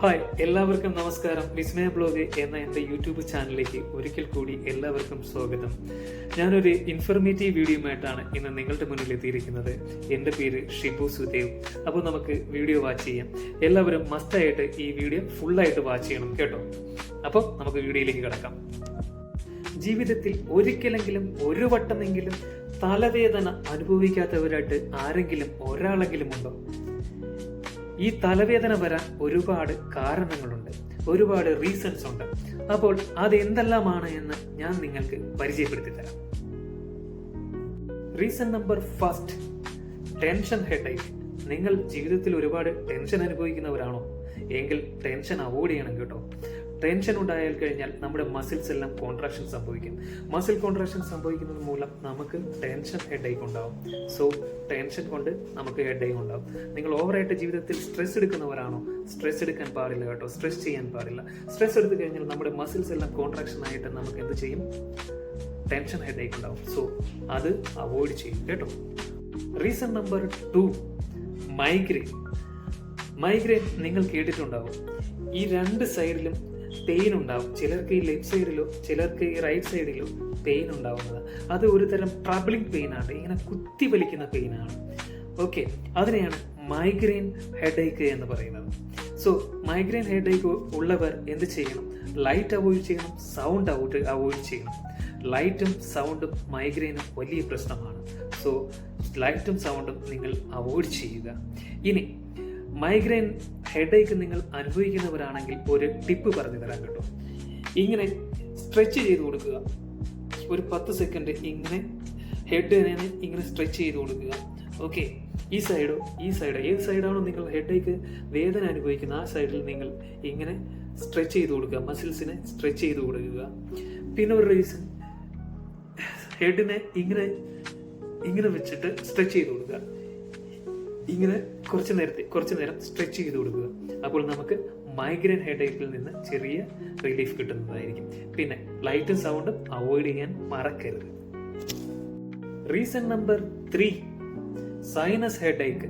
Hi എല്ലാവർക്കും നമസ്കാരം. വിസ്മയ blog എന്ന എന്റെ യൂട്യൂബ് ചാനലിലേക്ക് ഒരിക്കൽ കൂടി എല്ലാവർക്കും സ്വാഗതം. ഞാനൊരു ഇൻഫർമേറ്റീവ് വീഡിയോയുമായിട്ടാണ് ഇന്ന് നിങ്ങളുടെ മുന്നിൽ എത്തിയിരിക്കുന്നത്. എന്റെ പേര് ഷിബു സുദേവ്. അപ്പോൾ നമുക്ക് വീഡിയോ വാച്ച് ചെയ്യാം. എല്ലാവരും മസ്റ്റായിട്ട് ഈ വീഡിയോ ഫുള്ളായിട്ട് വാച്ച് ചെയ്യണം കേട്ടോ. അപ്പോൾ നമുക്ക് വീഡിയോയിലേക്ക് കിടക്കാം. ജീവിതത്തിൽ ഒരിക്കലെങ്കിലും ഒരു വട്ടമെങ്കിലും തലവേദന അനുഭവിക്കാത്തവരായിട്ട് ആരെങ്കിലും ഒരാളെങ്കിലും ഉണ്ടോ? ഈ തലവേദന വരാൻ ഒരുപാട് കാരണങ്ങളുണ്ട്. ഒരുപാട് റീസൺസ് ഉണ്ട്. അപ്പോൾ അത് എന്തെല്ലാമാണ് എന്ന് ഞാൻ നിങ്ങൾക്ക് പരിചയപ്പെടുത്തി തരാം. Reason number first tension headache നിങ്ങൾ ജീവിതത്തിൽ ഒരുപാട് ടെൻഷൻ അനുഭവിക്കുന്നവരാണോ? എങ്കിൽ ടെൻഷൻ അവോയ്ഡ് ചെയ്യണം കേട്ടോ. ടെൻഷൻ ഉണ്ടായാൽ കഴിഞ്ഞാൽ നമ്മുടെ മസിൽസ് എല്ലാം കോൺട്രാക്ഷൻ സംഭവിക്കും. മസിൽ കോൺട്രാക്ഷൻ സംഭവിക്കുന്നത് മൂലം നമുക്ക് ടെൻഷൻ ഹെഡേക്ക് ഉണ്ടാവും. സോ ടെൻഷൻ കൊണ്ട് നമുക്ക് ഹെഡേക്ക് ഉണ്ടാവും. നിങ്ങൾ ഓവറായിട്ട് ജീവിതത്തിൽ സ്ട്രെസ് എടുക്കുന്നവരാണോ? സ്ട്രെസ് എടുക്കാൻ പാടില്ല കേട്ടോ. സ്ട്രെസ് ചെയ്യാൻ പാടില്ല. സ്ട്രെസ് എടുത്തു കഴിഞ്ഞാൽ നമ്മുടെ മസിൽസ് എല്ലാം കോൺട്രാക്ഷൻ ആയിട്ട് നമുക്ക് എന്ത് ചെയ്യും? ടെൻഷൻ ഹെഡേക്ക് ഉണ്ടാവും. സോ അത് അവോയ്ഡ് ചെയ്യും. കേട്ടോ? Reason number two migraine migraine നിങ്ങൾ കേട്ടിട്ടുണ്ടാവും. ഈ രണ്ട് സൈഡിലും പെയിൻ ഉണ്ടാവും. ചിലർക്ക് ഈ ലെഫ്റ്റ് സൈഡിലോ ചിലർക്ക് ഈ റൈറ്റ് സൈഡിലോ പെയിൻ ഉണ്ടാവുന്നത്. അത് ഒരു തരം ട്രബിളിംഗ് പെയിൻ ആണ്. ഇങ്ങനെ കുത്തി വലിക്കുന്ന പെയിൻ ആണ്. ഓക്കെ അതിനെയാണ് മൈഗ്രെയിൻ ഹെഡേക്ക് എന്ന് പറയുന്നത്. സോ മൈഗ്രെയിൻ ഹെഡേക്ക് ഉള്ളവർ എന്ത് ചെയ്യണം? ലൈറ്റ് അവോയ്ഡ് ചെയ്യണം സൗണ്ട് ഔട്ട് അവോയ്ഡ് ചെയ്യണം. ലൈറ്റും സൗണ്ടും മൈഗ്രെയിനും വലിയ പ്രശ്നമാണ്. സോ ലൈറ്റും സൗണ്ടും നിങ്ങൾ അവോയ്ഡ് ചെയ്യുക. ഇനി മൈഗ്രെയിൻ ഹെഡേക്ക് നിങ്ങൾ അനുഭവിക്കുന്നവരാണെങ്കിൽ ഒരു ടിപ്പ് പറഞ്ഞു തരാൻ കേട്ടോ. ഇങ്ങനെ സ്ട്രെച്ച് ചെയ്ത് കൊടുക്കുക. ഒരു പത്ത് സെക്കൻഡ് ഇങ്ങനെ ഹെഡിനെ ഇങ്ങനെ സ്ട്രെച്ച് ചെയ്ത് കൊടുക്കുക. ഓക്കെ ഈ സൈഡോ ഈ സൈഡോ ഏത് സൈഡാണോ നിങ്ങൾ ഹെഡേക്ക് വേദന അനുഭവിക്കുന്ന ആ സൈഡിൽ നിങ്ങൾ ഇങ്ങനെ സ്ട്രെച്ച് ചെയ്ത് കൊടുക്കുക. മസിൽസിനെ സ്ട്രെച്ച് ചെയ്ത് കൊടുക്കുക. പിന്നെ ഒരു റീസൺ ഹെഡിനെ ഇങ്ങനെ ഇങ്ങനെ വെച്ചിട്ട് സ്ട്രെച്ച് ചെയ്ത് കൊടുക്കുക. ഇങ്ങനെ കുറച്ച് നേരത്തെ കുറച്ച് നേരം സ്ട്രെച്ച് ചെയ്ത് കൊടുക്കുക. അപ്പോൾ നമുക്ക് മൈഗ്രെയിൻ ഹെഡേക്കിൽ നിന്ന് ചെറിയ റിലീഫ് കിട്ടുന്നതായിരിക്കും. പിന്നെ ലൈറ്റും സൗണ്ടും അവോയ്ഡ് ചെയ്യാൻ മറക്കരുത്. Reason number three sinus headache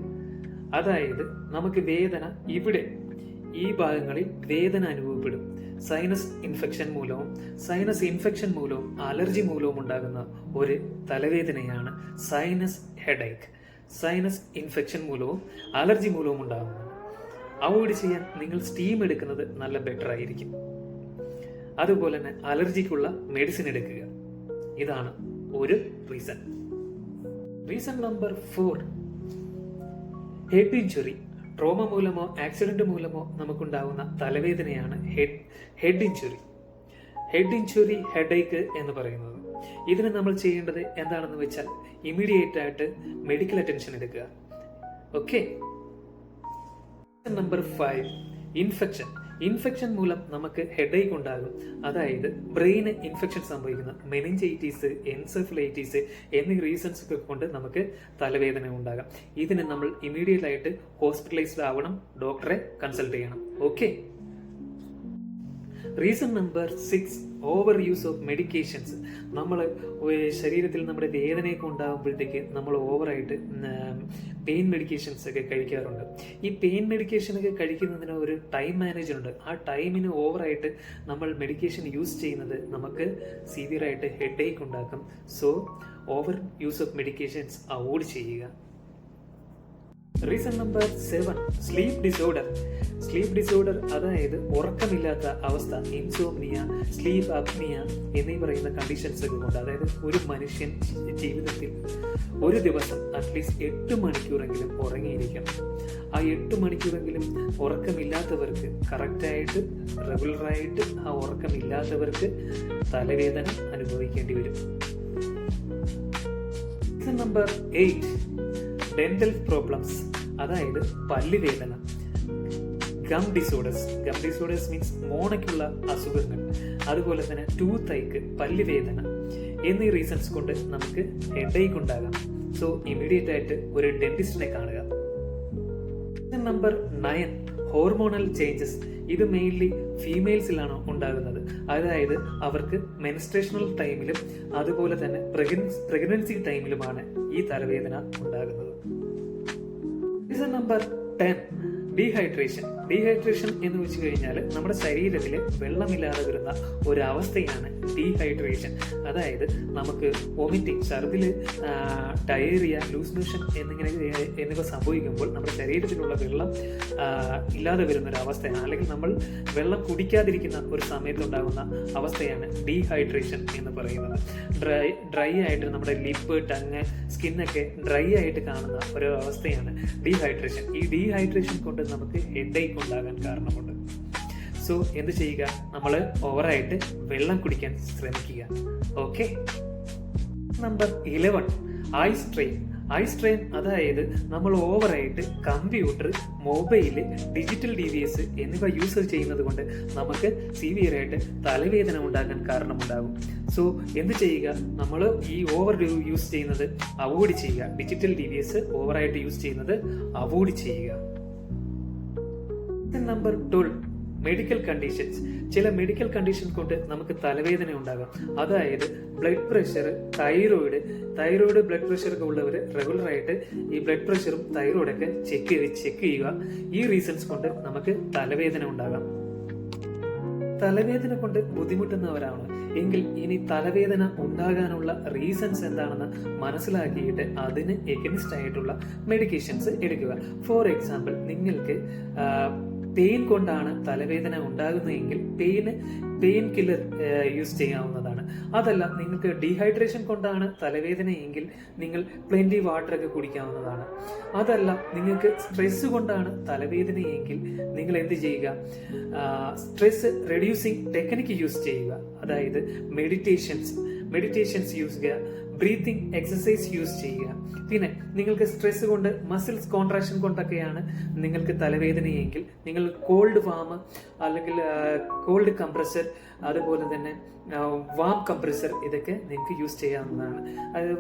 അതായത് നമുക്ക് വേദന ഇവിടെ ഈ ഭാഗങ്ങളിൽ വേദന അനുഭവപ്പെടും. സൈനസ് ഇൻഫെക്ഷൻ മൂലവും സൈനസ് ഇൻഫെക്ഷൻ മൂലവും അലർജി മൂലവും ഉണ്ടാകുന്ന ഒരു തലവേദനയാണ് സൈനസ് ഹെഡേക്ക് സൈനസ് ഇൻഫെക്ഷൻ മൂലവും അലർജി മൂലവും ഉണ്ടാകുന്നു അവോയ്ഡ് ചെയ്യാൻ നിങ്ങൾ സ്റ്റീം എടുക്കുന്നത് നല്ല ബെറ്റർ ആയിരിക്കും. അതുപോലെ തന്നെ അലർജിക്കുള്ള മെഡിസിൻ എടുക്കുക. ഇതാണ് ഒരു reason reason number four head injury trauma മൂലമോ ആക്സിഡന്റ് മൂലമോ നമുക്കുണ്ടാകുന്ന തലവേദനയാണ് head head injury head injury headache എന്ന് പറയുന്നത്. ഇതിന് നമ്മൾ ചെയ്യേണ്ടത് എന്താണെന്ന് വെച്ചാൽ ഇമ്മീഡിയറ്റ് ആയിട്ട് മെഡിക്കൽ അറ്റൻഷൻ എടുക്കുക. Okay number five infection infection മൂലം നമുക്ക് ഹെഡേക്ക് ഉണ്ടാകും. അതായത് ബ്രെയിന് ഇൻഫെക്ഷൻ സംഭവിക്കുന്ന. മെനിഞ്ചൈറ്റീസ് എൻസെഫലൈറ്റീസ് എന്നീ റീസൺസ് ഒക്കെ കൊണ്ട് നമുക്ക് തലവേദന ഉണ്ടാകാം. ഇതിന് നമ്മൾ ഇമ്മീഡിയറ്റ് ആയിട്ട് ഹോസ്പിറ്റലൈസ്ഡ് ആവണം ഡോക്ടറെ കൺസൾട്ട് ചെയ്യണം. Okay reason number six over use of medications നമ്മൾ ശരീരത്തിൽ നമ്മുടെ വേദനയൊക്കെ ഉണ്ടാകുമ്പോഴത്തേക്ക് നമ്മൾ ഓവറായിട്ട് പെയിൻ മെഡിക്കേഷൻസ് ഒക്കെ കഴിക്കാറുണ്ട്. ഈ പെയിൻ മെഡിക്കേഷൻ ഒക്കെ കഴിക്കുന്നതിന് ഒരു ടൈം മാനേജ്മെന്റ് ഉണ്ട്. ആ ടൈമിന് ഓവറായിട്ട് നമ്മൾ മെഡിക്കേഷൻ യൂസ് ചെയ്യുന്നത് നമുക്ക് സിവിയറായിട്ട് ഹെഡ് ഏക്ക് ഉണ്ടാക്കും. So over use of medications avoid ചെയ്യുക. Reason number seven sleep disorder sleep disorder അതായത് ഉറക്കമില്ലാത്ത അവസ്ഥ ഇൻസോംനിയ സ്ലീപ്പ് അപ്നിയ എന്നീ പറയുന്ന കണ്ടീഷൻസ് ഒക്കെ കൊണ്ട് അതായത് ഒരു മനുഷ്യൻ ജീവിതത്തിൽ ഒരു ദിവസം അറ്റ്ലീസ്റ്റ് എട്ട് മണിക്കൂറെങ്കിലും ഉറങ്ങിയിരിക്കണം. ആ എട്ട് മണിക്കൂറെങ്കിലും ഉറക്കമില്ലാത്തവർക്ക് കറക്റ്റായിട്ട് റെഗുലറായിട്ട് ആ ഉറക്കമില്ലാത്തവർക്ക് തലവേദന അനുഭവിക്കേണ്ടി വരും. നമ്പർ എയ്റ്റ് ഡെന്റൽ പ്രോബ്ലംസ് അതായത് പല്ലുവേദന gum disorders. Gum disorders means മോണയ്ക്കുള്ള അസുഖങ്ങൾ. അതുപോലെ തന്നെ ടൂത്ത് ഐക്ക് പല്ലുവേദന എന്നീ റീസൺസ് കൊണ്ട് നമുക്ക് ഹെഡേക്ക് ഉണ്ടാകാം. സോ ഇമീഡിയറ്റ് ആയിട്ട് ഒരു ഡെന്റിസ്റ്റിനെ കാണുക. നമ്പർ നയൻ ഹോർമോണൽ ചേഞ്ചസ് ഇത് മെയിൻലി ഫീമെയിൽസിലാണ് ഉണ്ടാകുന്നത്. അതായത് അവർക്ക് മെൻസ്ട്രേഷണൽ ടൈമിലും അതുപോലെ തന്നെ പ്രഗ്നൻസി ടൈമിലുമാണ് ഈ തലവേദന ഉണ്ടാകുന്നത്. Reason number ten dehydration dehydration എന്ന് വെച്ച് കഴിഞ്ഞാൽ നമ്മുടെ ശരീരത്തിൽ വെള്ളമില്ലാതെ വരുന്ന ഒരവസ്ഥയാണ് ഡീഹൈഡ്രേഷൻ അതായത് നമുക്ക് വൊമിറ്റിംഗ് ഛർദിൽ ഡയേറിയ ലൂസ് മോഷൻ എന്നിങ്ങനെ എന്നിവ സംഭവിക്കുമ്പോൾ നമ്മുടെ ശരീരത്തിലുള്ള വെള്ളം ഇല്ലാതെ വരുന്ന ഒരു അവസ്ഥയാണ് അല്ലെങ്കിൽ നമ്മൾ വെള്ളം കുടിക്കാതിരിക്കുന്ന ഒരു സമയത്തുണ്ടാകുന്ന അവസ്ഥയാണ് ഡീഹൈഡ്രേഷൻ എന്ന് പറയുന്നത്. ഡ്രൈ ഡ്രൈ ആയിട്ട് നമ്മുടെ ലിപ്പ് ടങ് സ്കിന്നൊക്കെ ഡ്രൈ ആയിട്ട് കാണുന്ന ഒരു അവസ്ഥയാണ് ഡീഹൈഡ്രേഷൻ ഈ ഡീഹൈഡ്രേഷൻ കൊണ്ട് നമുക്ക് ഹെഡേക്ക് ഉണ്ടാകാൻ കാരണമുണ്ട്. സോ എന്ത് ചെയ്യുക? നമ്മൾ ഓവറായിട്ട് വെള്ളം കുടിക്കാൻ ശ്രമിക്കുക. Okay number eleven eye strain eye strain അതായത് നമ്മൾ ഓവറായിട്ട് computer mobile digital D V S എന്നിവ യൂസ് ചെയ്യുന്നത് കൊണ്ട് നമുക്ക് സിവിയറായിട്ട് തലവേദന ഉണ്ടാകാൻ കാരണമുണ്ടാകും. സോ എന്ത് ചെയ്യുക? നമ്മൾ ഈ ഓവർ യൂസ് ചെയ്യുന്നത് അവോയ്ഡ് ചെയ്യുക. ഡിജിറ്റൽ ഡി വി എസ് ഓവറായിട്ട് യൂസ് ചെയ്യുന്നത് അവോയ്ഡ് ചെയ്യുക. നമ്പർ ട്വൽവ് മെഡിക്കൽ കണ്ടീഷൻസ് ചില മെഡിക്കൽ കണ്ടീഷൻ കൊണ്ട് നമുക്ക് തലവേദന ഉണ്ടാകാം. അതായത് blood pressure thyroid thyroid blood pressure ഒക്കെ ഉള്ളവർ റെഗുലറായിട്ട് ഈ ബ്ലഡ് പ്രഷറും തൈറോയിഡൊക്കെ ചെക്ക് ചെയ്ത് ചെക്ക് ചെയ്യുക. ഈ റീസൺസ് കൊണ്ട് നമുക്ക് തലവേദന ഉണ്ടാകാം. തലവേദന കൊണ്ട് ബുദ്ധിമുട്ടുന്നവരാണ്. എങ്കിൽ ഇനി തലവേദന ഉണ്ടാകാനുള്ള റീസൺസ് എന്താണെന്ന് മനസ്സിലാക്കിയിട്ട് അതിന് എഗൻസ്റ്റ് ആയിട്ടുള്ള മെഡിക്കേഷൻസ് എടുക്കുക. ഫോർ എക്സാമ്പിൾ നിങ്ങൾക്ക് പെയിൻ കൊണ്ടാണ് തലവേദന ഉണ്ടാകുന്നതെങ്കിൽ പെയിന് പെയിൻ കില്ലർ യൂസ് ചെയ്യാവുന്നതാണ്. അതല്ല നിങ്ങൾക്ക് ഡീഹൈഡ്രേഷൻ കൊണ്ടാണ് തലവേദന എങ്കിൽ നിങ്ങൾ പ്ലെന്റി വാട്ടർ ഒക്കെ കുടിക്കാവുന്നതാണ്. അതല്ല നിങ്ങൾക്ക് സ്ട്രെസ് കൊണ്ടാണ് തലവേദന എങ്കിൽ നിങ്ങൾ എന്ത് ചെയ്യുക? സ്ട്രെസ് റെഡ്യൂസിങ് ടെക്നിക്ക് യൂസ് ചെയ്യുക. അതായത് മെഡിറ്റേഷൻസ് മെഡിറ്റേഷൻസ് യൂസ് ചെയ്യുക. ബ്രീത്തിങ് എക്സസൈസ് യൂസ് ചെയ്യുക. പിന്നെ നിങ്ങൾക്ക് സ്ട്രെസ് കൊണ്ട് മസിൽസ് കോൺട്രാക്ഷൻ കൊണ്ടൊക്കെയാണ് നിങ്ങൾക്ക് തലവേദനയെങ്കിൽ നിങ്ങൾ കോൾഡ് വാം അല്ലെങ്കിൽ കോൾഡ് കംപ്രസർ അതുപോലെ തന്നെ വാം കംപ്രസർ ഇതൊക്കെ നിങ്ങൾക്ക് യൂസ് ചെയ്യാവുന്നതാണ്. അത്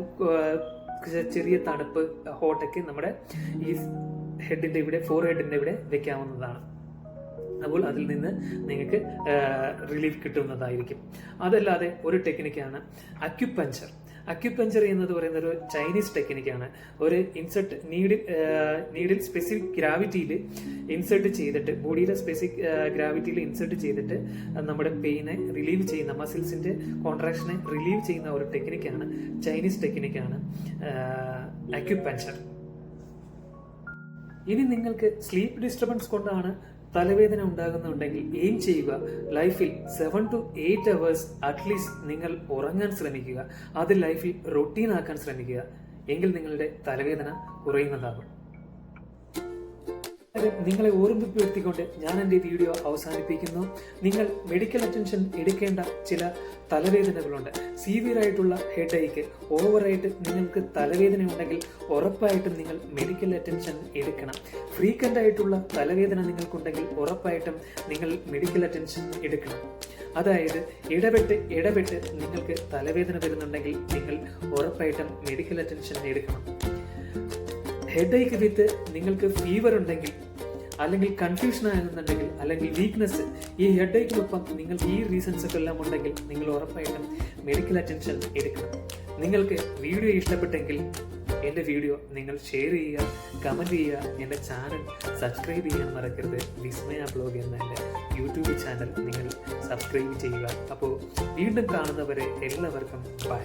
ചെറിയ തണുപ്പ് ഹോട്ടൊക്കെ നമ്മുടെ ഈ ഹെഡിന്റെ ഇവിടെ ഫോർ ഹെഡിന്റെ ഇവിടെ വെക്കാവുന്നതാണ്. അപ്പോൾ അതിൽ നിന്ന് നിങ്ങൾക്ക് റിലീഫ് കിട്ടുന്നതായിരിക്കും. അതല്ലാതെ ഒരു ടെക്നിക്കാണ് അക്യുപഞ്ചർ അക്യുപഞ്ചർ എന്നത് പറയുന്ന ഒരു ചൈനീസ് ടെക്നിക്കാണ് ഒരു ഇൻസെർട്ട് നീഡിൽ നീഡിൽ സ്പെസിഫിക് ഗ്രാവിറ്റിയിൽ ഇൻസെർട്ട് ചെയ്തിട്ട് ബോഡിയിലെ സ്പെസിഫിക് ഗ്രാവിറ്റിയിൽ ഇൻസെർട്ട് ചെയ്തിട്ട് നമ്മുടെ പെയിനെ റിലീവ് ചെയ്യുന്ന മസിൽസിന്റെ കോൺട്രാക്ഷനെ റിലീവ് ചെയ്യുന്ന ഒരു ടെക്നിക്കാണ് ചൈനീസ് ടെക്നിക്കാണ് അക്യുപഞ്ചർ ഇനി നിങ്ങൾക്ക് സ്ലീപ്പ് ഡിസ്റ്റർബൻസ് കൊണ്ടാണ് തലവേദന ഉണ്ടാകുന്നുണ്ടെങ്കിൽ എയിം ചെയ്യുക. ലൈഫിൽ seven to eight hours at least നിങ്ങൾ ഉറങ്ങാൻ ശ്രമിക്കുക. അത് ലൈഫിൽ റൊട്ടീൻ ആക്കാൻ ശ്രമിക്കുക. എങ്കിൽ നിങ്ങളുടെ തലവേദന കുറയുന്നതാകും. നിങ്ങളെ ഓർമ്മിപ്പെടുത്തിക്കൊണ്ട് ഞാൻ എന്റെ വീഡിയോ അവസാനിപ്പിക്കുന്നു. നിങ്ങൾ മെഡിക്കൽ അറ്റൻഷൻ എടുക്കേണ്ട ചില തലവേദനകളുണ്ട്. സീവിയർ ആയിട്ടുള്ള ഹെഡ് ഏക്ക് ഓവറായിട്ട് നിങ്ങൾക്ക് തലവേദന ഉണ്ടെങ്കിൽ ഉറപ്പായിട്ടും നിങ്ങൾ മെഡിക്കൽ അറ്റൻഷൻ എടുക്കണം. ഫ്രീക്വന്റ് ആയിട്ടുള്ള തലവേദന നിങ്ങൾക്കുണ്ടെങ്കിൽ ഉറപ്പായിട്ടും നിങ്ങൾ മെഡിക്കൽ അറ്റൻഷൻ എടുക്കണം. അതായത് ഇടപെട്ട് ഇടപെട്ട് നിങ്ങൾക്ക് തലവേദന വരുന്നുണ്ടെങ്കിൽ നിങ്ങൾ ഉറപ്പായിട്ടും മെഡിക്കൽ അറ്റൻഷൻ എടുക്കണം. ഹെഡേക്ക് വിത്ത് നിങ്ങൾക്ക് ഫീവർ ഉണ്ടെങ്കിൽ അല്ലെങ്കിൽ കൺഫ്യൂഷൻ ആയിരുന്നുണ്ടെങ്കിൽ അല്ലെങ്കിൽ വീക്ക്നെസ് ഈ ഹെഡേക്കിനൊപ്പം നിങ്ങൾ ഈ റീസൺസ് ഒക്കെ എല്ലാം ഉണ്ടെങ്കിൽ നിങ്ങൾ ഉറപ്പായിട്ടും മെഡിക്കൽ അറ്റൻഷൻ എടുക്കണം. നിങ്ങൾക്ക് വീഡിയോ ഇഷ്ടപ്പെട്ടെങ്കിൽ എന്റെ വീഡിയോ നിങ്ങൾ ഷെയർ ചെയ്യുക കമന്റ് ചെയ്യുക എന്റെ ചാനൽ സബ്സ്ക്രൈബ് ചെയ്യാൻ മറക്കരുത്. വിസ്മയ ബ്ലോഗ് എന്ന എന്റെ യൂട്യൂബ് ചാനൽ നിങ്ങൾ സബ്സ്ക്രൈബ് ചെയ്യുക. അപ്പോൾ വീണ്ടും കാണുന്നവരെ എല്ലാവർക്കും ബൈ